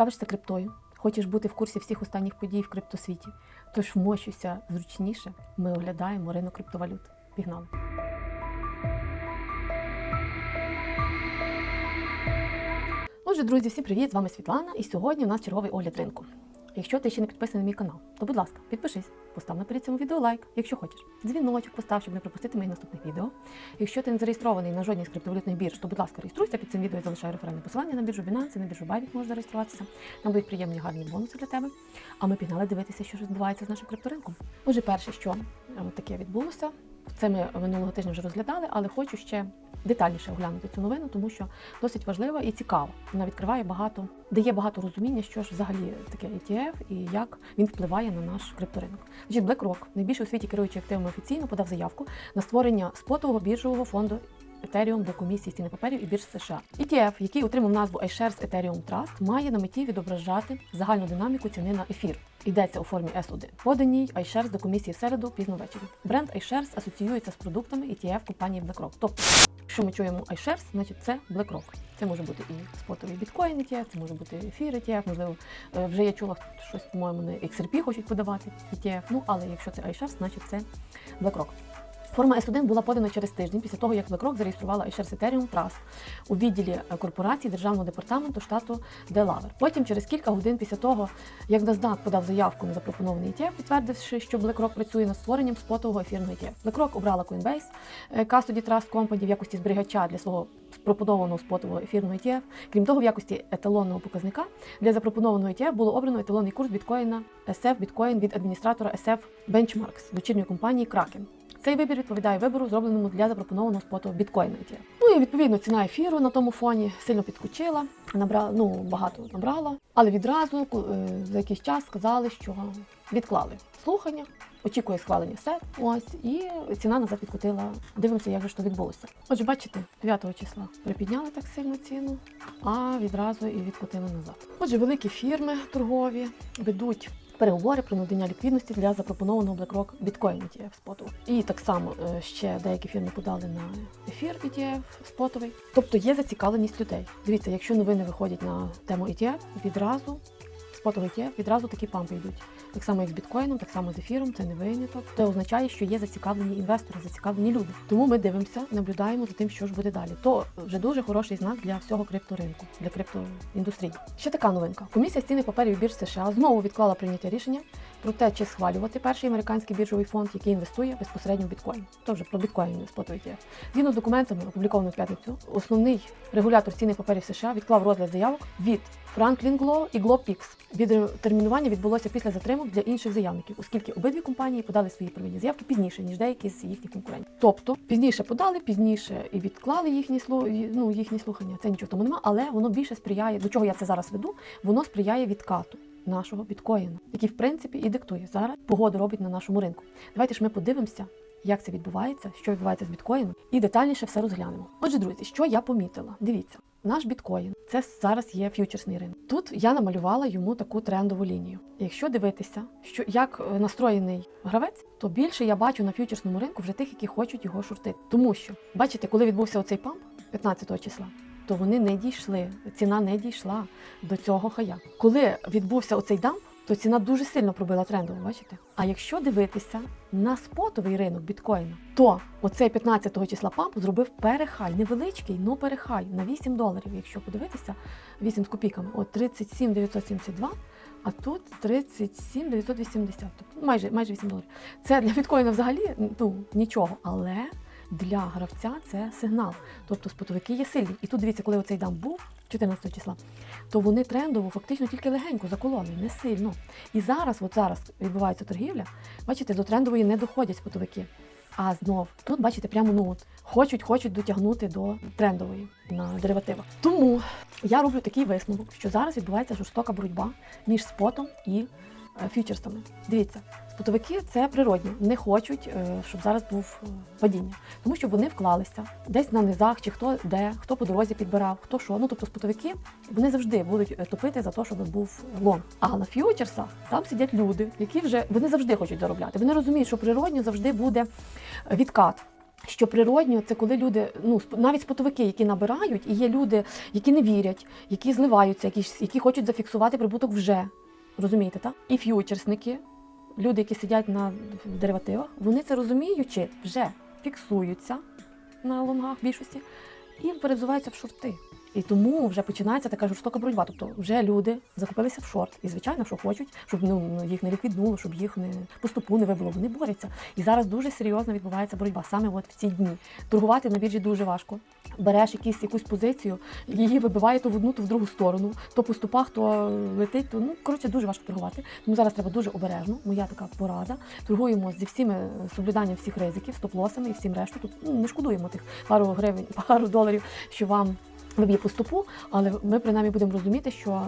Цікавишся криптою? Хочеш бути в курсі всіх останніх подій в криптосвіті? Тож вмощуйся зручніше. Ми оглядаємо ринок криптовалют. Пігнали! Отже, друзі, всім привіт! З вами Світлана, і сьогодні у нас черговий огляд ринку. Якщо ти ще не підписаний на мій канал, то будь ласка, підпишись, постав на перед цьому відео лайк, якщо хочеш. Дзвіночок постав, щоб не пропустити моїх наступних відео. Якщо ти не зареєстрований на жодній з криптовалютних бірж, то будь ласка, реєструйся під цим відео я залишаю реферальне посилання на біржу Binance, на біржу Bybit можеш зареєструватися. Там будуть приємні гарні бонуси для тебе. А ми пігнали дивитися, що відбувається з нашим крипторинком. Отже, перше, що е, таке відбулося, це ми минулого тижня вже розглядали, але хочу ще детальніше оглянути цю новину, тому що досить важлива і цікава. Вона відкриває багато, дає багато розуміння, що ж взагалі таке ETF і як він впливає на наш крипторинок. Значить, BlackRock, найбільший у світі керуючий активами офіційно, подав заявку на створення спотового біржового фонду. Ethereum до комісії цінних паперів і бірж США. ETF, який отримав назву iShares Ethereum Trust, має на меті відображати загальну динаміку ціни на ефір. Йдеться у формі S1. Поданій iShares до комісії в середу пізно ввечері. Бренд iShares асоціюється з продуктами ETF компанії BlackRock. Тобто, якщо ми чуємо iShares, значить це BlackRock. Це може бути і спотовий біткоін ETF, це може бути ефір ETF, можливо, е, вже я чула щось, по-моєму, на XRP хочуть подавати ETF. Ну, але якщо це iShares, значить це BlackRock. Форма S1 була подана через тиждень після того, як BlackRock зареєструвала iShares Ethereum Trust у відділі е, корпорації Державного департаменту штату Делавер. Потім, через кілька годин після того, як NASDAQ подав заявку на запропонований ETF, підтвердивши, що BlackRock працює над створенням спотового ефірного ETF. BlackRock обрала Coinbase е, Custody Trust Company в якості зберігача для свого пропонованого спотового ефірного ETF. Крім того, в якості еталонного показника для запропонованого ETF було обрано еталонний курс біткоїна SF біткоін від адміністратора SF Benchmarks дочірньої компанії Kraken. Цей вибір відповідає вибору, зробленому для запропонованого споту біткоїна. Ну і відповідно ціна ефіру на тому фоні сильно підскочила, набрала ну багато набрала, але відразу е, за якийсь час сказали, що відклали слухання. Очікує схвалення СЕП, ось і ціна назад відкотила. Дивимося, як же то відбулося. Отже, бачите, 9 числа припідняли так сильно ціну, а відразу і відкотили назад. Отже, великі фірми торгові ведуть переговори про надання ліквідності для запропонованого BlackRock біткоін ETF споту. І так само е, ще деякі фірми подали на ефір ETF спотовий. Тобто є зацікавленість людей. Дивіться, якщо новини виходять на тему ETF, відразу спотовий ETF, відразу такі пампи йдуть. Так само, як з біткоїном, так само з ефіром, це не виняток. Це означає, що є зацікавлені інвестори, зацікавлені люди. Тому ми дивимося, наблюдаємо за тим, що ж буде далі. То вже дуже хороший знак для всього крипторинку, для криптоіндустрії. Ще така новинка. Комісія з цінних паперів бірж США знову відклала прийняття рішення про те, чи схвалювати перший американський біржовий фонд, який інвестує безпосередньо в біткоін. То вже про біткоін ETF. Згідно з документами, опублікованими в п'ятницю, основний регулятор цінних паперів США відклав розгляд заявок від Franklin Glow і GlobeX. Відтермінування відбулося після затримок для інших заявників, оскільки обидві компанії подали свої первинні заявки пізніше, ніж деякі з їхніх конкурентів. Тобто пізніше подали, пізніше і відклали їхні ну, їхні слухання. Це нічого тому нема, але воно більше сприяє, до чого я це зараз веду, воно сприяє відкату. Нашого біткоїна, який в принципі і диктує зараз погоду робить на нашому ринку. Давайте ж ми подивимося, як це відбувається, що відбувається з біткоїном, і детальніше все розглянемо. Отже, друзі, що я помітила? Дивіться, наш біткоін це зараз є ф'ючерсний ринок. Тут я намалювала йому таку трендову лінію. Якщо дивитися, що як е, настроєний гравець, то більше я бачу на ф'ючерсному ринку вже тих, які хочуть його шортити. Тому що бачите, коли відбувся оцей памп 15 числа. То вони не дійшли, ціна не дійшла до цього хая. Коли відбувся оцей дамп, то ціна дуже сильно пробила трендову, бачите? А якщо дивитися на спотовий ринок біткоїна, то оцей 15-го числа памп зробив перехай, невеличкий, але перехай на 8 доларів. Якщо подивитися, 8 з копійками, от 37 972, а тут 37 980, тобто майже, майже 8 доларів. Це для біткоїна взагалі ну, нічого, але для гравця це сигнал. Тобто спотовики є сильні. І тут дивіться, коли оцей дам був 14 числа, то вони трендово фактично тільки легенько закололи, не сильно. І зараз, от зараз відбувається торгівля, бачите, до трендової не доходять спотовики. А знов тут, бачите, прямо ну от хочуть, хочуть дотягнути до трендової на деривативах. Тому я роблю такий висновок, що зараз відбувається жорстока боротьба між спотом і фьючерсами. Дивіться, спотовики це природньо, не хочуть, е, щоб зараз був е, падіння, тому що вони вклалися десь на низах, чи хто де, хто по дорозі підбирав, хто що. Ну тобто спотовики вони завжди будуть е, топити за те, щоб був лон. А на фьючерсах там сидять люди, які вже вони завжди хочуть заробляти. Вони розуміють, що природньо завжди буде відкат. Що природньо, це коли люди, ну навіть спотовики, які набирають, і є люди, які не вірять, які зливаються, які, які хочуть зафіксувати прибуток вже. Розумієте, так? І ф'ючерсники, люди, які сидять на деривативах, вони це розуміючи, вже фіксуються на лонгах більшості і перевзуваються в шорти. І тому вже починається така жорстока боротьба. Тобто вже люди закупилися в шорт. І звичайно, що хочуть, щоб ну, їх не ліквіднуло, щоб їх не поступу не вибило. Вони борються. І зараз дуже серйозно відбувається боротьба саме от в ці дні. Торгувати на біржі дуже важко. Береш якісь, якусь позицію, її вибиває то в одну, то в другу сторону, то по ступах, то летить, то ну коротше дуже важко торгувати. Тому зараз треба дуже обережно. Моя така порада. Торгуємо зі всіми соблюданням всіх ризиків, стоп-лосами і всім решту. Тут ну, не шкодуємо тих пару гривень, пару доларів, що вам виб'є по стопу, але ми принаймні будемо розуміти, що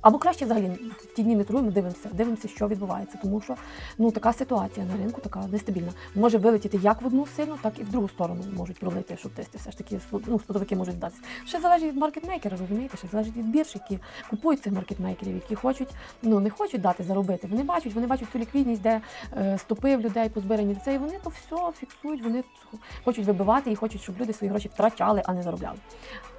або краще взагалі ті дні не торгуємо, дивимося, дивимося, що відбувається, тому що ну така ситуація на ринку, така нестабільна. Може вилетіти як в одну сильно, так і в другу сторону можуть пролити шортисти. Все ж таки ну, сподовики можуть здатися. Ще залежить від маркетмейкера, розумієте, ще залежить від бірж, які купують цих маркетмейкерів, які хочуть, ну не хочуть дати заробити. Вони бачать, вони бачать цю ліквідність, де е, стопи в людей позбирані це, і вони то все фіксують, вони хочуть вибивати і хочуть, щоб люди свої гроші втрачали, а не заробляли.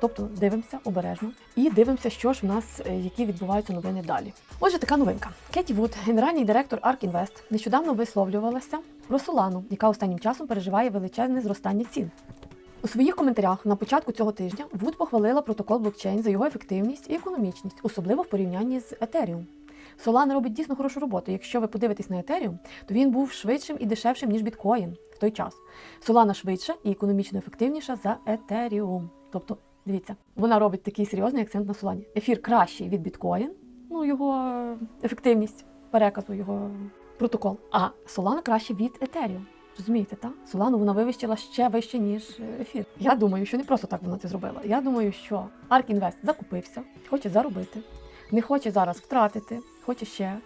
Тобто дивимося обережно і дивимося, що ж в нас, е, які відбуваються новини далі. Отже, така новинка. Кеті Вуд, генеральний директор ARK Invest, нещодавно висловлювалася про Солану, яка останнім часом переживає величезне зростання цін. У своїх коментарях на початку цього тижня Вуд похвалила протокол блокчейн за його ефективність і економічність, особливо в порівнянні з Ethereum. Solana робить дійсно хорошу роботу. Якщо ви подивитесь на Ethereum, то він був швидшим і дешевшим, ніж біткоін в той час. Solana швидша і економічно ефективніша за Ethereum. Тобто, дивіться, вона робить такий серйозний акцент на Solana. Ефір кращий від біткоін, ну його ефективність переказу, його протокол. А Solana краще від Ethereum. Розумієте, так? Солану вона вивищила ще вище, ніж е, ефір. Я думаю, що не просто так вона це зробила. Я думаю, що ARK Invest закупився, хоче заробити, не хоче зараз втратити, хоче ще.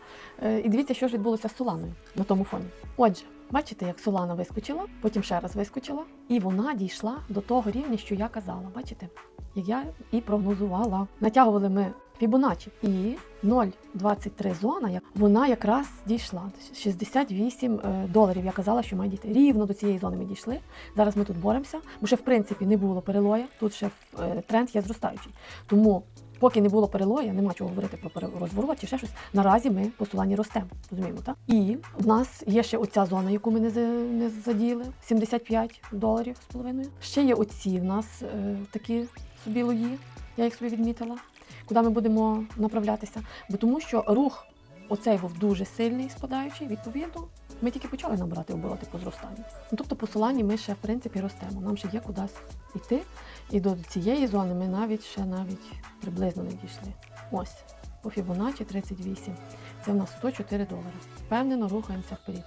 Е, І дивіться, що ж відбулося з Соланою на тому фоні. Отже, бачите, як Солана вискочила, потім ще раз вискочила, і вона дійшла до того рівня, що я казала. Бачите, як я і прогнозувала. Натягували ми Фібоначчі і 0,23 зона, вона якраз дійшла. 68 е, доларів. Я казала, що має дійти. Рівно до цієї зони ми дійшли. Зараз ми тут боремося, бо ще в принципі не було перелоя. Тут ще е, тренд є зростаючий. Тому, поки не було перелоя, нема чого говорити про розворот чи ще щось. Наразі ми по Солані ростемо. Розуміємо, так? І в нас є ще оця зона, яку ми не, не задіяли 75 доларів з половиною. Ще є оці в нас е, такі собі лої. Я їх собі відмітила куди ми будемо направлятися. Бо тому що рух оцей був дуже сильний, спадаючий, відповідно, ми тільки почали набирати обороти по зростанню. Ну, тобто по Солані ми ще в принципі ростемо. Нам ще є кудись йти. І до цієї зони ми навіть ще навіть приблизно не дійшли. Ось, по Фібоначчі 38. Це в нас 104 долари. Впевнено, рухаємося вперед.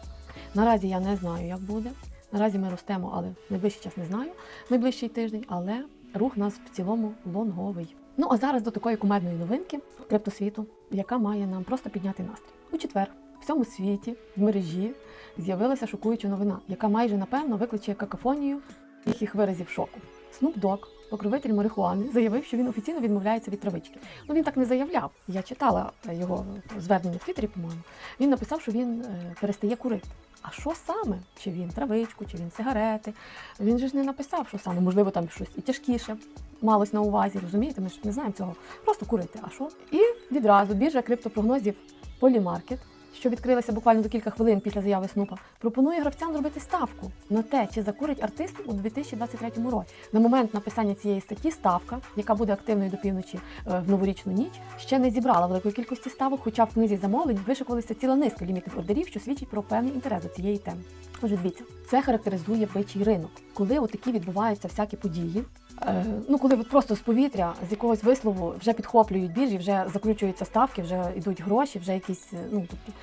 Наразі я не знаю, як буде. Наразі ми ростемо, але найближчий час не знаю, найближчий тиждень, але рух нас в цілому лонговий. Ну а зараз до такої кумедної новинки криптосвіту, яка має нам просто підняти настрій. У четвер в всьому світі в мережі з'явилася шокуюча новина, яка майже напевно викличе какафонію їхніх виразів шоку. Snoop Dogg, покровитель марихуани, заявив, що він офіційно відмовляється від травички. Ну він так не заявляв. Я читала е, його звернення в Твіттері, по-моєму. Він написав, що він е, перестає курити. А що саме? Чи він травичку, чи він сигарети? Він же ж не написав, що саме, можливо, там щось і тяжкіше малось на увазі, розумієте? Ми ж не знаємо цього. Просто курити. А що? І відразу біржа криптопрогнозів Polymarket, що відкрилася буквально за кілька хвилин після заяви Снупа, пропонує гравцям зробити ставку на те, чи закурить артист у 2023 році. На момент написання цієї статті ставка, яка буде активною до півночі е, в новорічну ніч, ще не зібрала великої кількості ставок, хоча в книзі замовлень вишикувалися ціла низка лімітних ордерів, що свідчить про певний інтерес до цієї теми. Отже, дивіться, це характеризує бичий ринок, коли отакі відбуваються всякі події. Е, ну, коли просто з повітря, з якогось вислову вже підхоплюють біржі, вже закручуються ставки, вже йдуть гроші, вже якісь, е, ну тобто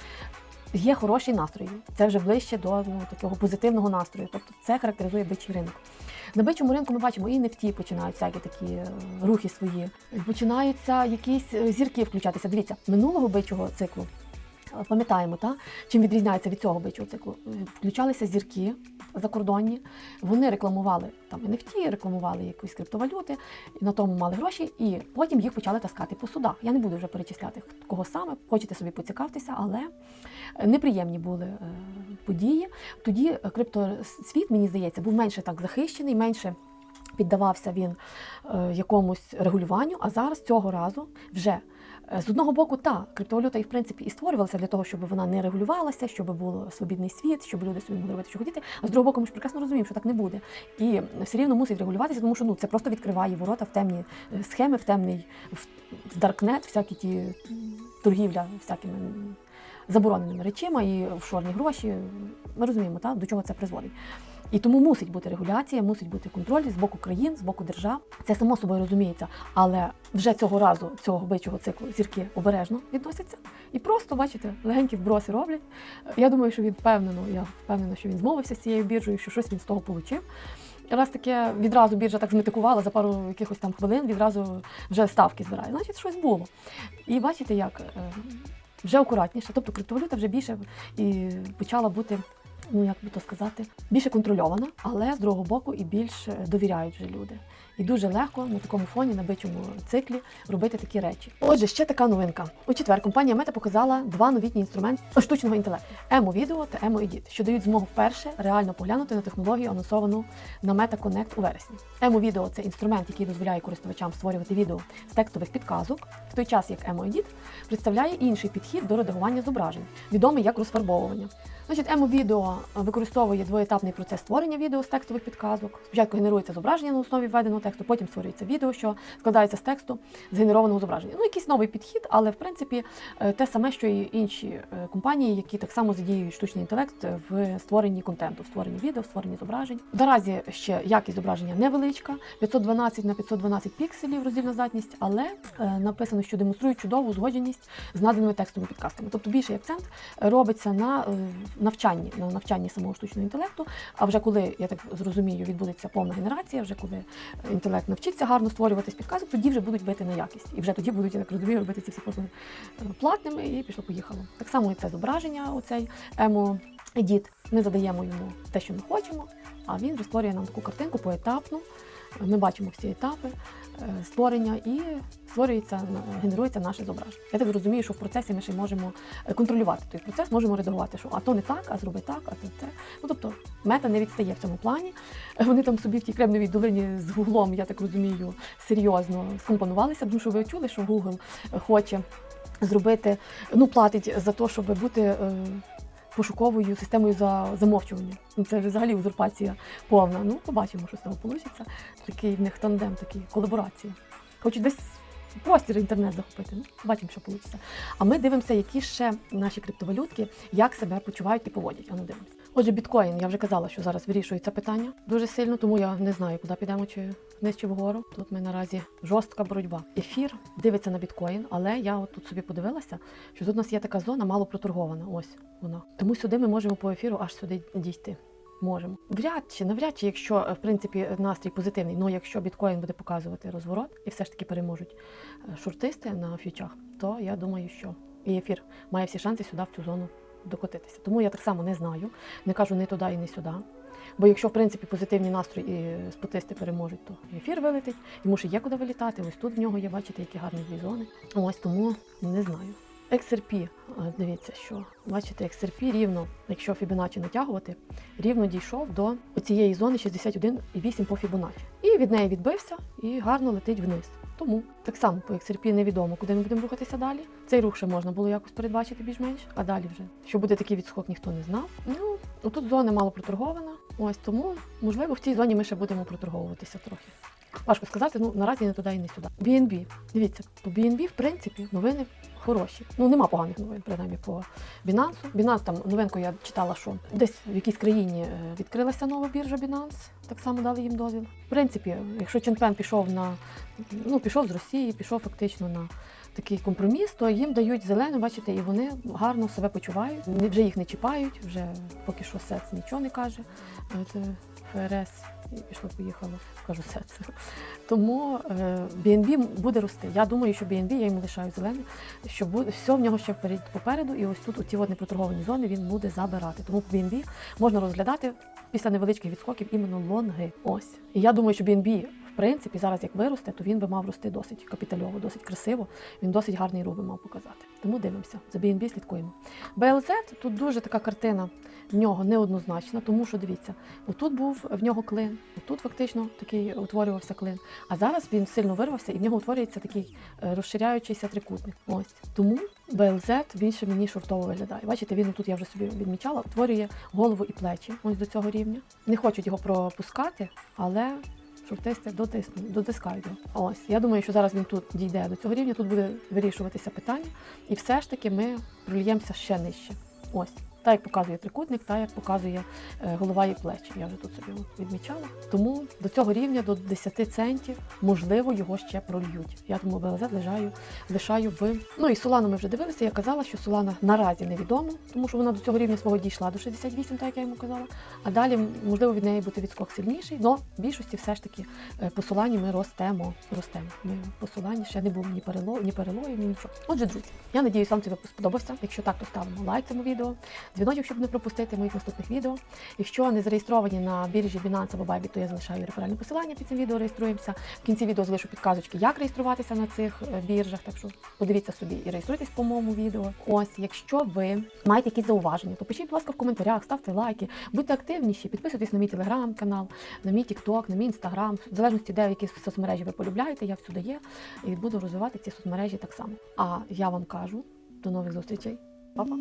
є хороший настрій. Це вже ближче до ну, такого позитивного настрою. Тобто це характеризує бичий ринок. На бичому ринку ми бачимо і нефті починають всякі такі е, рухи свої. Починаються якісь зірки включатися. Дивіться, минулого бичого циклу Пам'ятаємо, та чим відрізняється від цього бичого циклу. Включалися зірки закордонні, вони рекламували там NFT, рекламували якісь криптовалюти, на тому мали гроші, і потім їх почали таскати по судах. Я не буду вже перечисляти кого саме, хочете собі поцікавтеся, але неприємні були е, події. Тоді криптосвіт, мені здається, був менше так захищений, менше. Піддавався він е, якомусь регулюванню, а зараз цього разу вже з одного боку, та криптовалюта і в принципі і створювалася для того, щоб вона не регулювалася, щоб був свобідний світ, щоб люди собі могли робити, що хотіти. А з другого боку, ми ж прекрасно розуміємо, що так не буде. І все рівно мусить регулюватися, тому що ну це просто відкриває ворота в темні е, схеми, в темний в, даркнет, всякі ті торгівля всякими забороненими речима і офшорні гроші. Ми розуміємо, та, до чого це призводить. І тому мусить бути регуляція, мусить бути контроль з боку країн, з боку держав. Це само собою розуміється. Але вже цього разу, цього бичого циклу, зірки обережно відносяться і просто, бачите, легенькі вброси роблять. Я думаю, що він впевнено, я впевнена, що він змовився з цією біржею, що щось він з того отримав. Раз таке відразу біржа так зметикувала за пару якихось там хвилин, відразу вже ставки збирає. Значить, щось було. І бачите, як е, вже акуратніше, тобто криптовалюта вже більше і почала бути ну як би то сказати, більше контрольована, але з другого боку і більш е, довіряють вже люди. І дуже легко на такому фоні, на бичому циклі робити такі речі. Отже, ще така новинка. У четвер компанія Мета показала два новітні інструменти штучного інтелекту емо-відео та емо-едіт, що дають змогу вперше реально поглянути на технологію, анонсовану на Meta Connect у вересні. Емо-відео це інструмент, який дозволяє користувачам створювати відео з текстових підказок, в той час як емо-едіт представляє інший підхід до редагування зображень, відомий як розфарбовування. Значить, емо-відео використовує двоетапний процес створення відео з текстових підказок. Спочатку генерується зображення на основі введеного тексту, потім створюється відео, що складається з тексту згенерованого зображення. Ну, якийсь новий підхід, але в принципі е, те саме, що і інші е, компанії, які так само задіюють штучний інтелект в створенні контенту, в створенні відео, в створенні зображень. Наразі ще якість зображення невеличка, 512 на 512 пікселів роздільна здатність, але е, написано, що демонструють чудову узгодженість з наданими текстовими підказками. Тобто більший акцент робиться на навчанні, на навчанні самого штучного інтелекту. А вже коли я так зрозумію, відбудеться повна генерація, вже коли інтелект навчиться гарно створювати підказок, тоді вже будуть бити на якість. І вже тоді будуть, я так розумію, робити ці всі послуги е, платними і пішло-поїхало. Так само і це зображення, оцей емо едіт. Ми задаємо йому те, що ми хочемо, а він вже створює нам таку картинку поетапну. Ми бачимо всі етапи створення і створюється, е, генерується наше зображення. Я так розумію, що в процесі ми ще можемо е, контролювати той процес, можемо редагувати, що а то не так, а зроби так, а то це. Ну тобто мета не відстає в цьому плані. Е, Вони там собі в тій Кремниевій долині з Гуглом, я так розумію, серйозно скомпонувалися, тому що ви чули, що Google хоче зробити, ну платить за те, щоб бути. Пошуковою системою за замовчування. Ну, Це взагалі узурпація повна. Ну, побачимо, що з того вийде. Такий в них тандем, такі колаборації. Хочуть десь простір інтернет захопити. Ну, побачимо, що вийде. А ми дивимося, які ще наші криптовалютки, як себе почувають і поводять. А ну дивимося. Отже, біткоін, я вже казала, що зараз вирішується питання дуже сильно, тому я не знаю, куди підемо, чи вниз чи вгору. Тут ми наразі жорстка боротьба. Ефір дивиться на біткоін, але я от тут собі подивилася, що тут у нас є така зона мало проторгована. Ось вона. Тому сюди ми можемо по ефіру аж сюди дійти. Можемо. Вряд чи, навряд чи, якщо е, в принципі настрій позитивний, ну якщо біткоін буде показувати розворот і все ж таки переможуть е, шортисти на фьючах, то я думаю, що і ефір має всі шанси сюди в цю зону докотитися. Тому я так само не знаю, не кажу не туди і не сюди. Бо якщо в принципі позитивні настрої і спотисти переможуть, то ефір вилетить, йому ще є куди вилітати. Ось тут в нього є, бачите, які гарні дві зони. Ось тому не знаю. XRP, е, дивіться, що бачите, XRP рівно, якщо Fibonacci натягувати, рівно дійшов до цієї зони 61,8 по Fibonacci. І від неї відбився і гарно летить вниз. Тому так само по XRP невідомо, куди ми будемо рухатися далі. Цей рух ще можна було якось передбачити більш-менш, а далі вже. Що буде такий відскок, ніхто не знав. Ну, отут зона мало проторгована. Ось тому, можливо, в цій зоні ми ще будемо проторговуватися трохи. Важко сказати, ну наразі не туди і не сюди. BNB. Дивіться, по BNB, в принципі, новини хороші. Ну нема поганих новин, принаймні по Binance. Binance, там новинку я читала, що десь в якійсь країні е, відкрилася нова біржа Binance. Так само дали їм дозвіл. В принципі, якщо Ченпен пішов на ну пішов з Росії, пішов фактично на такий компроміс, то їм дають зелену, бачите, і вони гарно себе почувають. Вже їх не чіпають, вже поки що сец нічого не каже. Е, ФРС і пішло, поїхало, кажу все це. Тому е, BNB буде рости. Я думаю, що BNB, я йому лишаю зелене, що буде все в нього ще попереду, і ось тут у ці от непроторговані зони він буде забирати. Тому BNB можна розглядати після невеличких відскоків іменно лонги. Ось. І я думаю, що BNB, принципі, зараз як виросте, то він би мав рости досить капітальово, досить красиво. Він досить гарний рух би мав показати. Тому дивимося. За BNB слідкуємо. BLZ тут дуже така картина в нього неоднозначна, тому що дивіться, отут був в нього клин, отут фактично такий утворювався клин. А зараз він сильно вирвався і в нього утворюється такий е, розширяючийся трикутник. Ось тому BLZ більше мені шортово виглядає. Бачите, він тут я вже собі відмічала, утворює голову і плечі ось до цього рівня. Не хочуть його пропускати, але шортисти дотиснуть, дотискають його. Ось я думаю, що зараз він тут дійде до цього рівня, тут буде вирішуватися питання, і все ж таки ми прольємося ще нижче. Ось. Так як показує трикутник, так як показує е, голова і плечі. Я вже тут собі відмічала. Тому до цього рівня, до 10 центів, можливо, його ще прольють. Я тому БЛЗ лишаю, лишаю в. Ну і Солану ми вже дивилися. Я казала, що Солана наразі невідомо, тому що вона до цього рівня свого дійшла до 68, так як я йому казала. А далі, можливо, від неї буде відскок сильніший, але в більшості все ж таки е, по Солані ми ростемо. ростемо. Ми по Солані ще не було ні перело, ні перелою, ні нічого. Отже, друзі, я надіюсь, вам цей сподобався. Якщо так, то ставимо лайк цьому відео. Дзвіночок, щоб не пропустити моїх наступних відео. Якщо не зареєстровані на біржі Binance або Bybit, то я залишаю реферальне посилання під цим відео. Реєструємося. В кінці відео залишу підказочки, як реєструватися на цих е, біржах. Так що подивіться собі і реєструйтесь по моєму відео. Ось, якщо ви маєте якісь зауваження, то пишіть, будь ласка, в коментарях, ставте лайки, будьте активніші, підписуйтесь на мій телеграм-канал, на мій тікток, на мій інстаграм. В залежності, де які соцмережі ви полюбляєте, я всюди є і буду розвивати ці соцмережі так само. А я вам кажу до нових зустрічей. Па-па!